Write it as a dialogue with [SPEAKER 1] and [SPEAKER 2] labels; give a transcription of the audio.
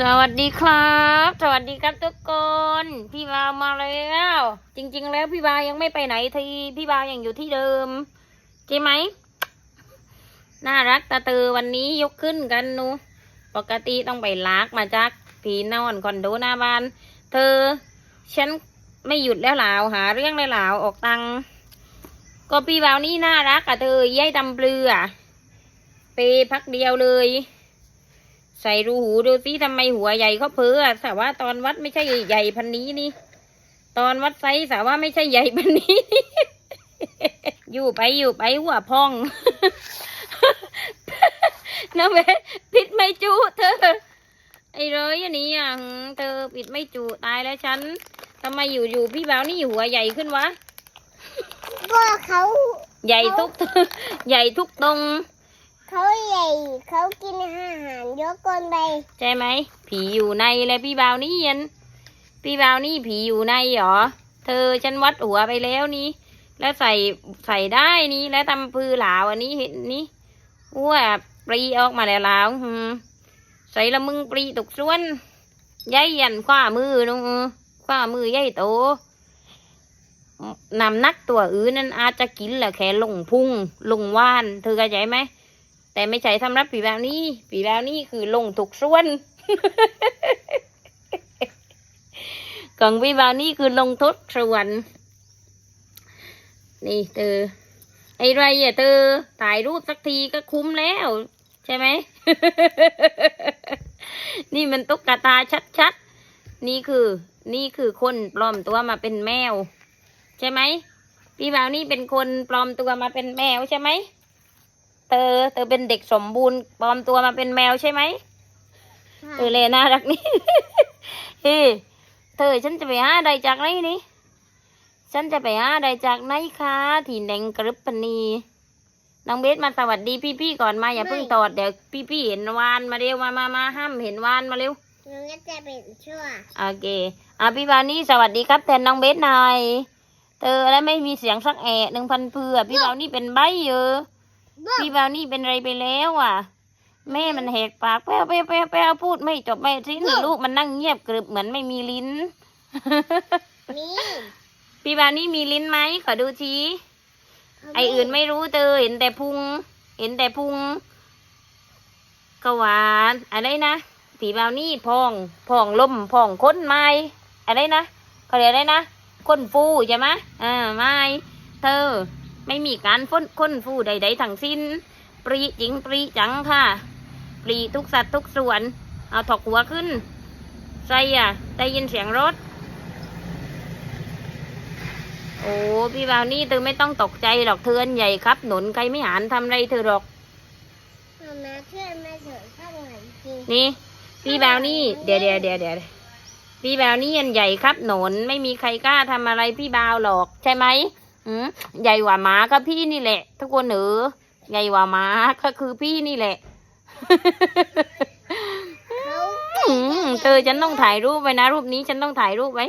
[SPEAKER 1] สวัสดีครับ สวัสดีครับทุกคน พี่บาวมาแล้ว จริง ๆ แล้วพี่บาวยังไม่ไปไหนทีพี่บาวยังอยู่ที่เดิมใช่ไหมน่ารักตาเตอวันนี้ยกขึ้นกันนูปกติต้องไปลากมาจากผีนอนคอนโดหน้าบ้าน เธอ ฉันไม่หยุดแล้วหลาวหาเรื่องแล้วหลาวออกตังก็พี่บาวนี่น่ารักอะเธอย้ยดำเปลือไปพักเดียวเลย ใส่รูหูดูสิทำไมหัวใหญ่เขาเพ้ออะแต่ว่าตอนวัดไม่ใช่ใหญ่พันนี้นี่ ตอนวัดไซส์แต่ว่าไม่ใช่ใหญ่พันนี้ อยู่ไปอยู่ไปหัวพองน้ำเวปิดไม่จุเธอ ไอ้เลยอันนี้อะหืมเธอปิดไม่จุตายแล้วฉันทำไมอยู่อยู่พี่บ่าวนี่หัวใหญ่ขึ้นวะ
[SPEAKER 2] ก็เขา
[SPEAKER 1] ใหญ่ทุกใหญ่ทุกตรง
[SPEAKER 2] เขาใหญ่เขากินอาหารเยอะเกินไป
[SPEAKER 1] ใช่ไหม ผีอยู่ในเลยพี่บาวนี่ยันพี่บาวนี่ผีอยู่ในเหรอ เธอฉันวัดหัวไปแล้วนี่ แล้วใส่ใส่ได้นี่ แล้วทำพือหลาวอันนี้เห็นนี่ว่าปรีออกมาแล้วหลาวใส่ละมึงปรีตกส่วนย้ายยันขว้ามือนุงขว้ามือย้ายโตนำนักตัวอื่นนั้นอาจจะกินแหละแค่ลงพุ่งลงว่าน เธอเข้าใจไหม แต่ไม่ใช่สำหรับผีแบบนี้ผีแบบนี้คือลงถูกส่วนของผีแบบนี้คือลงทุกส่วน นี่เธอไอ้ไรอะเธอถ่ายรูปสักทีก็คุ้มแล้ว ใช่ไหม นี่มันตุ๊กตาชัดๆ นี่คือ นี่คือคนปลอมตัวมาเป็นแมว ใช่ไหมพี่บ่าวนี่เป็นคนปลอมตัวมาเป็นแมวใช่ไหม ธอ เธอเป็นเด็กสมบูรณ์ปลอมตัวมาเป็นแมวใช่ไหมเออเลยน่ารักนี่เฮ้เธอฉันจะไปหาอะไรจากไหนนี่ ฉันจะไปหาอะไรจากไหนคะที่แดงกรึบปนีน้องเบสมาสวัสดีพี่ๆก่อนมาอย่าเพิ่งตอดเดี๋ยวพี่ๆเห็นวานมาเร็วมามามาห้ามเห็นวานมาเร็ว
[SPEAKER 2] หนูก็จะเป็นชั่ว
[SPEAKER 1] โอเคอะพี่บานี่สวัสดีครับแทนน้องเบสหน่อยเธอแล้วไม่มีเสียงสักแอะหนึ่งพันเพื่อพี่บานี่เป็นใบเยอะ พี่บานี่เป็นอะไรไปแล้วอะ แม่มันแหกปากแป้วแป้วแป้วแป้วพูดไม่จบไม่สิ้นลูกมันนั่งเงียบกรึบเหมือนไม่มีลิ้น
[SPEAKER 2] นี่
[SPEAKER 1] พี่บานี่มีลิ้นไหมขอดูทีไออื่นไม่รู้เธอเห็นแต่พุง เห็นแต่พุงกหวานอะไรนะผีบาวนี่พองพองลมพองค้นไม้อะไรนะเขาเรียกอะไรนะค้นฟูใช่ไหมอ่าไม้เธอ ไม่มีการฟ้นค้นฟูใด ๆทั้งสิ้น ปรีจริงปรีจังค่ะ ปรีทุกสัตว์ทุกส่วน เอาถกหัวขึ้นใส่อะได้ยินเสียงรถ โอ้พี่บาวนี่เธอไม่ต้องตกใจหรอกเธออันใหญ่ครับ หนุนใครไม่หานทำไรเธอหรอก
[SPEAKER 2] มามาเพื่อนมาเถอะข้างหลังจริง
[SPEAKER 1] นี่ พี่บาวนี่เดี๋ยวเดี๋ยวเดี๋ยวเดี๋ยวพี่บาวนี่อันใหญ่ครับหนนไม่มีใครกล้าทำอะไรพี่บาวหรอกใช่ไหม อืมใหญ่กว่าหมาก็พี่นี่แหละทุกคนเออใหญ่กว่าหมาก็คือพี่นี่แหละ
[SPEAKER 2] เขา
[SPEAKER 1] อืมเธอฉันต้องถ่ายรูปไว้นะ รูปนี้ฉันต้องถ่ายรูปไว้